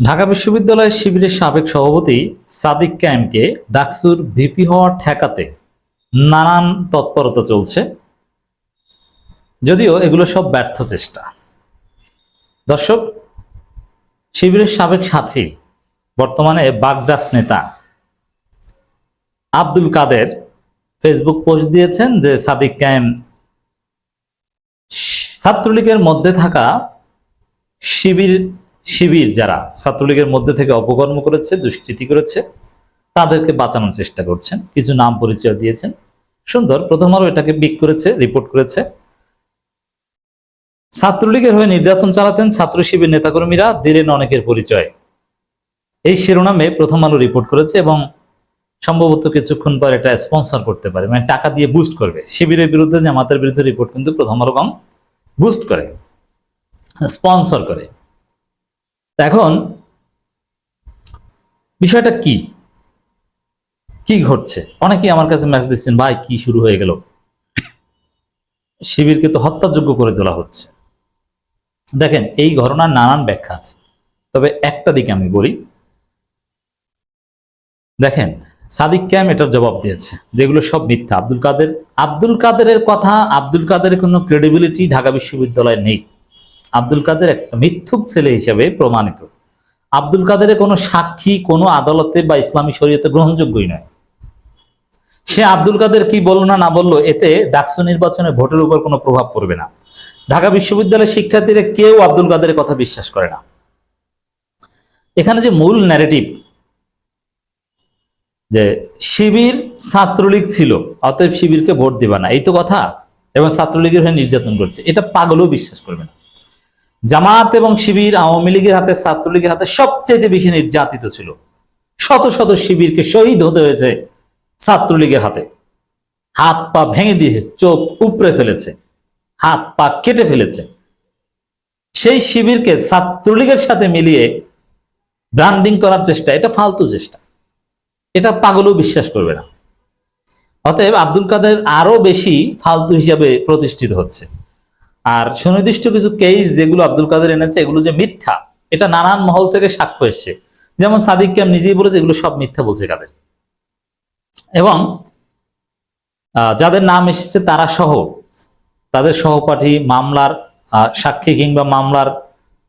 ঢাকা বিশ্ববিদ্যালয়ের শিবিরের সাবেক সভাপতি সাদিক ক্যামকে ডাকসুর ভিপি হওয়া ঠেকাতে নানান তৎপরতা চলছে। যদিও এগুলো সব ব্যর্থ চেষ্টা। দর্শক, শিবিরের সাবেক সাথী, বর্তমানে বাগদাস নেতা আব্দুল কাদের ফেসবুক পোস্ট দিয়েছেন যে সাদিক ক্যাম ছাত্রলীগের মধ্যে থাকা শিবির শিবির যারা ছাত্রলীগের মধ্যে থেকে অপকর্ম করেছে, দুষ্কৃতি করেছে, তাদেরকে বাঁচানোর চেষ্টা করছেন। কিছু নাম পরিচয় দিয়েছেন। সুন্দর, প্রথম আলো এটাকে বিক করেছে রিপোর্ট করেছে। ছাত্রলীগের হয়ে নির্যাতন চালাতেন ছাত্র শিবির নেতাকর্মীরা, দিলেন অনেকের পরিচয়। এই শিরোনামে প্রথম আলো রিপোর্ট করেছে এবং সম্ভবত কিছুক্ষণ পর এটা স্পন্সর করতে পারে। মানে টাকা দিয়ে বুস্ট করবে। শিবিরের বিরুদ্ধে, জামাতের বিরুদ্ধে রিপোর্ট কিন্তু প্রথম আলো কম বুস্ট করে স্পন্সর করে। এখন বিষয়টা কি? কি ঘটছে? অনেকেই আমার কাছে মেসেজ দিচ্ছেন, ভাই, কি শুরু হয়ে গেল? শিবিরকে তো হত্যাযোগ্য করে তোলা হচ্ছে। দেখেন, এই ঘটনার নানান ব্যাখ্যা আছে। তবে একটা দিকে আমি বলি। দেখেন, সাদিক ক্যাম এটার জবাব দিয়েছে, যেগুলো সব মিথ্যা। আব্দুল কাদের, আব্দুল কাদেরের কথা, আব্দুল কাদের কোনো ক্রেডিবিলিটি ঢাকা বিশ্ববিদ্যালয়ে নেই। আব্দুল কাদের একটা মিথ্যুক ছেলে হিসেবে প্রমাণিত। আব্দুল কাদেরের কোনো সাক্ষী, কোনো আদালতে বা ইসলামী শরীয়তে গ্রহণযোগ্যই নয়। সে আব্দুল কাদের কি বলল না না বলল, এতে ডাকসু নির্বাচনে ভোটের উপর কোনো প্রভাব পড়বে না। ঢাকা বিশ্ববিদ্যালয়ের শিক্ষার্থীরা কেউ আব্দুল কাদের কথা বিশ্বাস করে না। এখানে যে মূল ন্যারেটিভ যে শিবির ছাত্রলীগ ছিল, অতএব শিবিরকে ভোট দিবা না। এই তো কথা, এবং ছাত্রলীগের হয়ে নির্যাতন করছে। এটা পাগলও বিশ্বাস করবে না। জামাত এবং শিবির আওয়ামী লীগের হাতে, ছাত্রলীগের হাতে সবচেয়ে বেশি নির্যাতিত ছিল। শত শত শিবিরকে শহীদ হতে হয়েছে ছাত্রলীগের হাতে। হাত পা ভেঙে দিয়েছে, চোখ উপড়ে ফেলেছে, হাত পা কেটে ফেলেছে। সেই শিবিরকে ছাত্রলীগের সাথে মিলিয়ে ব্র্যান্ডিং করার চেষ্টা, এটা ফালতু চেষ্টা। এটা পাগলও বিশ্বাস করবে না। অতএব আব্দুল কাদের আরও বেশি ফালতু হিসাবে প্রতিষ্ঠিত হচ্ছে। আর সুনির্দিষ্ট কিছু কেস যেগুলো আব্দুল কাদের এনেছে, এগুলো যে মিথ্যা, এটা নানান মহল থেকে সাক্ষ্য এসছে। যেমন সাদিক ক্যাম নিজেই বলেছে, এগুলো সব মিথ্যা বলছে কাদের। এবং যাদের নাম এসেছে তারা সহ, তাদের সহপাঠী মামলার সাক্ষী কিংবা মামলার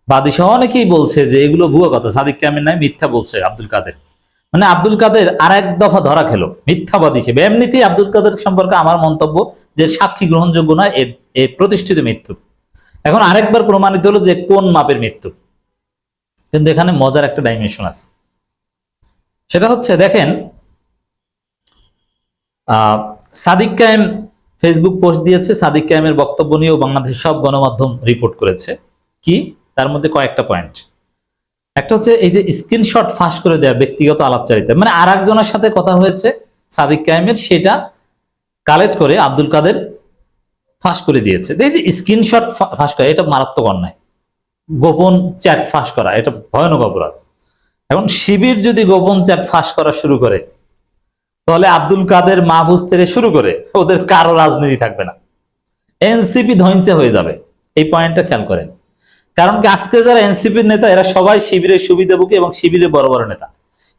বাদী সহ অনেকেই বলছে যে এগুলো ভুয়া কথা সাদিক ক্যামের নাই, মিথ্যা বলছে আব্দুল কাদের। মানে আব্দুল কাদের আর এক দফা ধরা খেলো, মিথ্যাবাদী হিসেবে। এমনিতেই আব্দুল কাদের সম্পর্কে আমার মন্তব্য যে সাক্ষী গ্রহণযোগ্য নয় এ প্রতিষ্ঠিত মৃত্যু। এখন আরেকবার প্রমাণিত হলো যে কোন মাপের মৃত্যু। কিন্তু এখানে মজার একটা ডাইমেনশন আছে। সেটা হচ্ছে, দেখেন সাদিক কায়েম ফেসবুক পোস্ট দিয়েছে, সাদিক কায়েমের বক্তব্য নিয়েও বাংলাদেশের সব গণমাধ্যম রিপোর্ট করেছে। কি? তার মধ্যে কয়েকটা পয়েন্ট একটা হচ্ছে এই যে স্ক্রিনশট ফাঁস করে দেওয়া ব্যক্তিগত আলাপচারিতা। মানে আর একজনের সাথে কথা হয়েছে সাদিক কায়েমের, সেটা কালেক্ট করে আব্দুল কাদের ফাঁস করে দিয়েছে। এই যে স্ক্রিনশট ফাঁস করা, এটা মারাত্মক অন্যায়। গোপন চ্যাট ফাঁস করা, এটা ভয়ানক অপরাধ। এখন শিবির যদি গোপন চ্যাট ফাঁস করা শুরু করে, তাহলে আব্দুল কাদের মাহফুজ থেকে শুরু করে ওদের কারও রাজনীতি থাকবে না। এনসিপি ধ্বংসে হয়ে যাবে। এই পয়েন্টটা খেয়াল করেন। কারণ কি আজকে যারা এনসিপির নেতা, এরা সবাই শিবিরের সুবিধাভোগী এবং শিবিরের বড় বড় নেতা।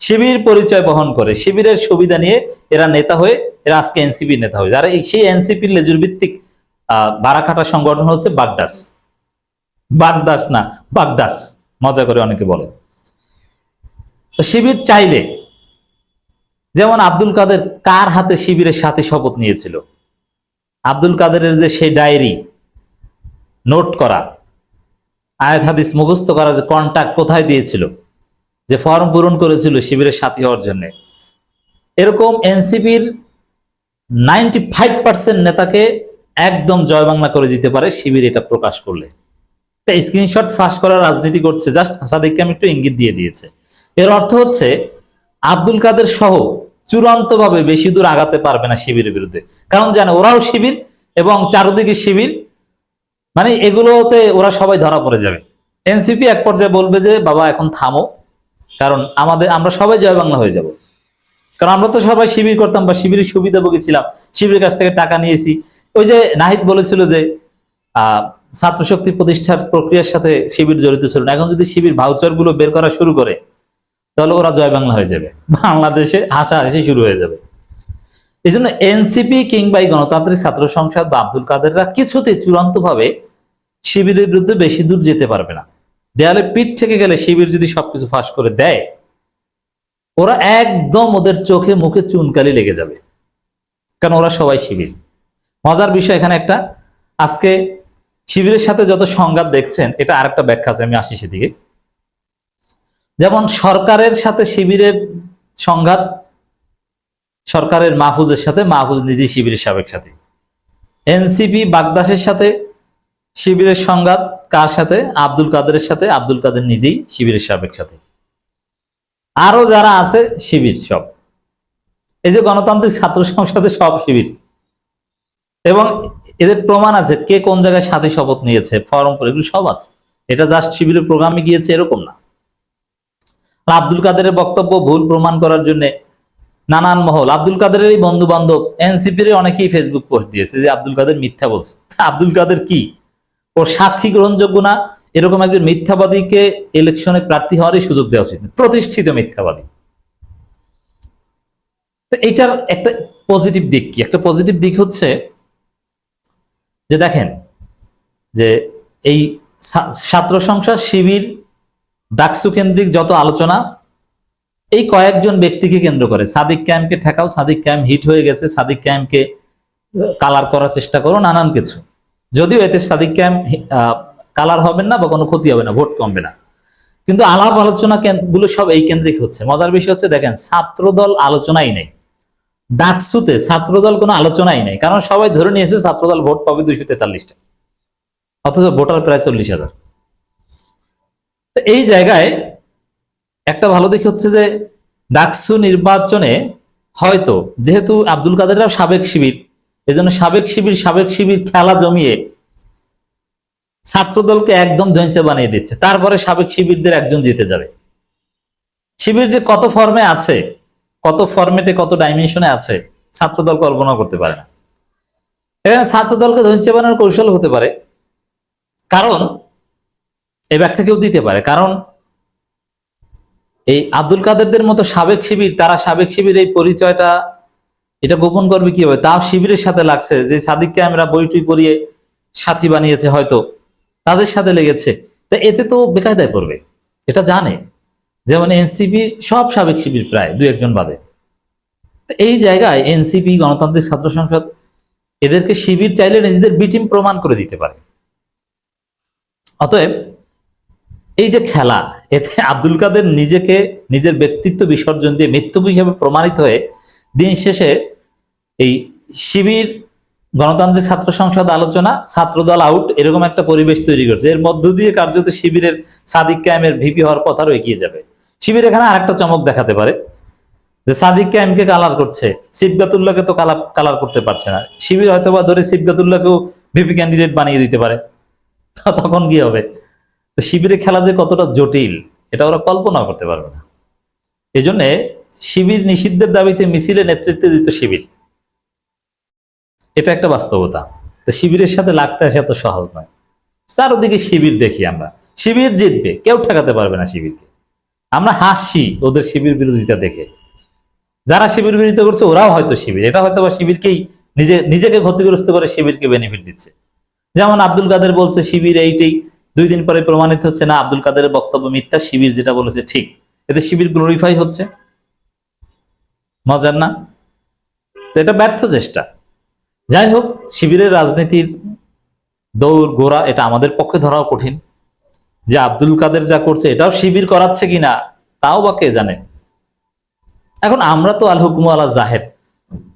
শিবির পরিচয় বহন করে, শিবিরের সুবিধা নিয়ে এরা নেতা হয়ে এরা আজকে এনসিপির নেতা হয়ে। যারা সেই এনসিপির লেজুর ভিত্তিক বারাকাটা সংগঠন হচ্ছে বাগদাস। বাগদাস না, বাগদাস। মজা করে অনেকে বলে। শিবির চাইলে, যেমন আব্দুল কাদের কার হাতে শিবিরের সাথে শপথ নিয়েছিল? আব্দুল কাদেরের যে সেই ডায়েরি, নোট করা আয়াত হাদিস মুখস্থ করা যে কন্ট্যাক্ট কোথায় দিয়েছিল, যে ফর্ম পূরণ করেছিল শিবিরের সাথী হওয়ার জন্য। এরকম এনসিপির নাইনটি ফাইভ পার্সেন্ট নেতাকে একদম জয় বাংলা করে দিতে পারে শিবির এটা প্রকাশ করলে। তাই স্ক্রিনশট ফাঁস করার রাজনীতি করছে জাস্ট সাদিককে আমি একটু ইঙ্গিত দিয়ে দিয়েছে। এর অর্থ হচ্ছে, আব্দুল কাদের সহ চূড়ান্তভাবে বেশি দূর আগাতে পারবে না শিবিরের বিরুদ্ধে। কারণ জানে ওরাও শিবির এবং চারদিকে শিবির মানে এগুলোতে ওরা সবাই ধরা পড়ে যাবে। এনসিপি এক পর্যায়ে বলবে যে, বাবা, এখন থামো। কারণ আমাদের, আমরা সবাই জয় বাংলা হয়ে যাব। কারণ আমরা তো সবাই শিবির করতাম বা শিবিরের সুবিধাভোগী ছিলাম। শিবিরের কাছ থেকে টাকা নিয়েছি। ওই যে নাহিদ বলেছিল যে ছাত্র শক্তি প্রতিষ্ঠার প্রক্রিয়ার সাথে শিবির জড়িত ছিল না। এখন যদি শিবির ভাউচারগুলো বের করা শুরু করে, তাহলে ওরা জয় বাংলা হয়ে যাবে। বাংলাদেশে হাসাহাসি শুরু হয়ে যাবে। এই জন্য এনসিপি কিংবা এই গণতান্ত্রিক ছাত্র সংসদ বা আব্দুল কাদেররা কিছুতে চূড়ান্ত ভাবে শিবিরের বিরুদ্ধে বেশি দূর যেতে পারবে না। দেয়ালে পিঠ থেকে গেলে শিবির যদি সবকিছু ফাঁস করে দেয়, ওরা একদম ওদের চোখে মুখে চুনকালি লেগে যাবে। কারণ ওরা সবাই শিবির। মজার বিষয় এখানে একটা, আজকে শিবিরের সাথে যত সংঘাত দেখছেন, এটা আরেকটা ব্যাখ্যা আছে, আমি আসি সেদিকে। যেমন সরকারের সাথে শিবিরের সংঘাত, সরকারের মাহফুজের সাথে, মাহফুজ নিজেই শিবিরের সাবেক সাথে। এনসিপি বাগদাসের সাথে শিবিরের সংঘাত কার সাথে? আব্দুল কাদেরের সাথে। আব্দুল কাদের নিজেই শিবিরের সাবেক সাথে। আরও যারা আছে, শিবির সব। এই যে গণতান্ত্রিক ছাত্র সংসদে সব শিবির। এবং এদের প্রমাণ আছে, কে কোন জায়গায় সাথে শপথ নিয়েছে, ফর্ম করে এগুলো সব আছে। এটা জাস্ট শিবিরের প্রোগ্রামে গিয়েছে, এরকম না। আব্দুল কাদেরের বক্তব্য ভুল প্রমাণ করার জন্য নানান মহল। আব্দুল কাদেরের এই বন্ধু বান্ধব এনসিপির অনেকেই ফেসবুক পোস্ট দিয়েছে যে আব্দুল কাদের মিথ্যা বলছে। আব্দুল কাদের কি? ওর সাক্ষী গ্রহণযোগ্য না, এরকম একজন মিথ্যাবাদীকে ইলেকশনে প্রার্থী হওয়ারই সুযোগ দেওয়া উচিত প্রতিষ্ঠিত মিথ্যাবাদী। তো এইটার একটা পজিটিভ দিক কি? একটা পজিটিভ দিক হচ্ছে যে দেখেন, যে এই ছাত্র সংসদ, শিবির, ডাকসু কেন্দ্রিক যত আলোচনা, এই কয়েকজন ব্যক্তিকে কেন্দ্র করে। সাদিক ক্যাম্পকে ঠেকাও, সাদিক ক্যাম্প হিট হয়ে গেছে, সাদিক ক্যাম্পকে কালার করার চেষ্টা করো, নানান কিছু। যদিও এতে সাদিক ক্যাম্প কালার হবেন না বা কোনো ক্ষতি হবে না ভোট কমবে না। কিন্তু আলাপ আলোচনা গুলো সব এই কেন্দ্রিক হচ্ছে। মজার বিষয় হচ্ছে, দেখেন, ছাত্রদল আলোচনাই নেই। ডাকসুতে ছাত্রদল কোনো আলোচনাই নেই। কারণ সবাই ধরে নিয়েছে ছাত্রদল ভোট পাবে দুইশো তেতাল্লিশটা। অথচ ভোটার প্রায় চল্লিশ হাজার। তো এই জায়গায় একটা ভালো দিক হচ্ছে যে, ডাকসু নির্বাচনে হয়তো, যেহেতু আব্দুল কাদেররাও সাবেক শিবির এজন্য সাবেক শিবির সাবেক শিবির খেলা জমিয়ে ছাত্রদলকে একদম ধ্বংসে বানিয়ে দিচ্ছে। তারপরে সাবেক শিবিরদের একজন জিতে যাবে। শিবির যে কত ফর্মে আছে, কত ফরম্যাটে কত ডাইমেনশনে আছে, ছাত্রদল কল্পনা করতে পারে না। এখানে ছাত্রদলকে ধ্বংসে বানানোর কৌশল হতে পারে। কারণ, এই ব্যাখ্যা কেউ দিতে পারে। কারণ, এই আব্দুল কাদেরদের মতো সাবেক শিবির, তারা সাবেক শিবির এই পরিচয়টা এটা গোপন করবে কীভাবে? তাও শিবিরের সাথে লাগছে যে সাদিককে আমরা বইটুই পড়িয়ে সাথী বানিয়েছে হয়তো। তাদের সাথে লেগেছে। তা এতে তো বেকায়দায় পড়বে। এটা জানে। যেমন এনসিপি, সব সাবেক শিবির প্রায় দু একজন বাদে। এই জায়গায় এনসিপি, গণতান্ত্রিক ছাত্র সংসদ, এদেরকে শিবির চাইলে নিজেদের বিটিম প্রমাণ করে দিতে পারে। অতএব এই যে খেলা, এতে আব্দুল কাদের নিজেকে, নিজের ব্যক্তিত্ব বিসর্জন দিয়ে মৃত্যুক হিসেবে প্রমাণিত হয়ে দিন শেষে এই শিবির, গণতান্ত্রিক ছাত্র সংসদ আলোচনা, ছাত্রদল আউট এরকম একটা পরিবেশ তৈরি করছে। এর মধ্য দিয়ে কার্যত শিবিরের সাদিক কায়েমের ভিপি হওয়ার পথারও এগিয়ে যাবে। শিবির এখানে আরেকটা চমক দেখাতে পারে, যে সাদিক কায়েমকে কালার করছে। সিবগাতুল্লাহকে তো কালার কালার করতে পারছে না। শিবির হয়তোবা ধরে সিবগাতুল্লাহকেও ভিপি ক্যান্ডিডেট বানিয়ে দিতে পারে। তখন কি হবে? শিবিরে খেলা যে কতটা জটিল, এটা ওরা কল্পনা করতে পারবে না। এই জন্যে শিবির নিষিদ্ধের দাবিতে মিছিলে নেতৃত্ব দিত শিবির। এটা একটা বাস্তবতা। তো শিবিরের সাথে লাগতে আসা এত সহজ নয়। চারোদিকে শিবির দেখি আমরা। শিবির জিতবে, কেউ ঠেকাতে পারবে না শিবিরকে। আমরা হাসি ওদের শিবির বিরোধিতা দেখে। যারা শিবির বিরোধিতা করছে, ওরাও হয়তো শিবির। এটা হয়তো বা শিবিরকেই নিজে, নিজেকে ক্ষতিগ্রস্ত করে শিবিরকে বেনিফিট দিচ্ছে। যেমন আব্দুল কাদের বলছে, শিবির এইটাই দুই দিন পরে প্রমাণিত হচ্ছে। না, আব্দুল কাদের বক্তব্য মিথ্যা, শিবির যেটা বলেছে ঠিক। এতে শিবির গ্লোরিফাই হচ্ছে। মজার না? তো এটা ব্যর্থ চেষ্টা। যাই হোক, শিবিরের রাজনীতির দৌড় গোড়া এটা আমাদের পক্ষে ধরাও কঠিন। যে আব্দুল কাদের যা করছে, এটাও শিবির করাচ্ছে কিনা, তাও বা কে জানে? এখন আমরা তো আল হুকুম আলা জাহের,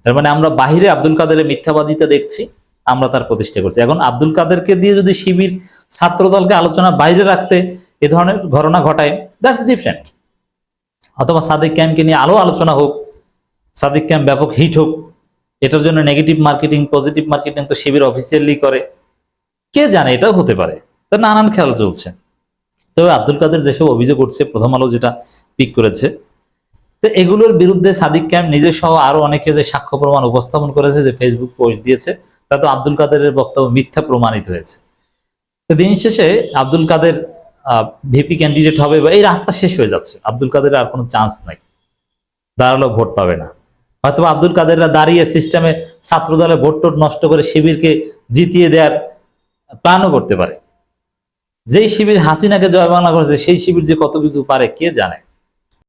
তার মানে আমরা বাহিরে আব্দুল কাদেরের মিথ্যাবাদিতা দেখছি, আমরা তার প্রতিষ্ঠা করছি। এখন আব্দুল কাদেরকে দিয়ে যদি শিবির ছাত্রদলকে আলোচনা বাইরে রাখতে এ ধরনের ঘটনা ঘটায় দ্যাটস ডিফারেন্ট অথবা সাদিক ক্যাম্পকে নিয়ে আরও আলোচনা হোক, সাদিক ক্যাম্প ব্যাপক হিট হোক এটার জন্য নেগেটিভ মার্কেটিং পজিটিভ মার্কেটিং তো শিবির অফিসিয়ালি করে। কে জানে, এটাও হতে পারে। তা নানান খেলা চলছে। তবে আব্দুল কাদের যেসব অভিযোগ উঠছে, প্রথম আলো যেটা পিক করেছে, তো এগুলোর বিরুদ্ধে সাদিক ক্যাম্প নিজে সহ আরও অনেকে যে সাক্ষ্য প্রমাণ উপস্থাপন করেছে, যে ফেসবুক পোস্ট দিয়েছে, তা তো আব্দুল কাদেরের বক্তব্য মিথ্যা প্রমাণিত হয়েছে। তো দিন শেষে আব্দুল কাদের ভিপি ক্যান্ডিডেট হবে বা এই রাস্তা শেষ হয়ে যাচ্ছে। আব্দুল কাদের আর কোনো চান্স নাই। দাঁড়াল ভোট পাবে না। হয়তো আব্দুল কাদেররা দাঁড়িয়ে সিস্টেমে ছাত্র দলে ভোট টোট নষ্ট করে শিবিরকে জিতিয়ে দেওয়ার প্ল্যানও করতে পারে। যেই শিবির হাসিনাকে জয় বাংলা করেছে, সেই শিবির যে কত কিছু পারে, কে জানে?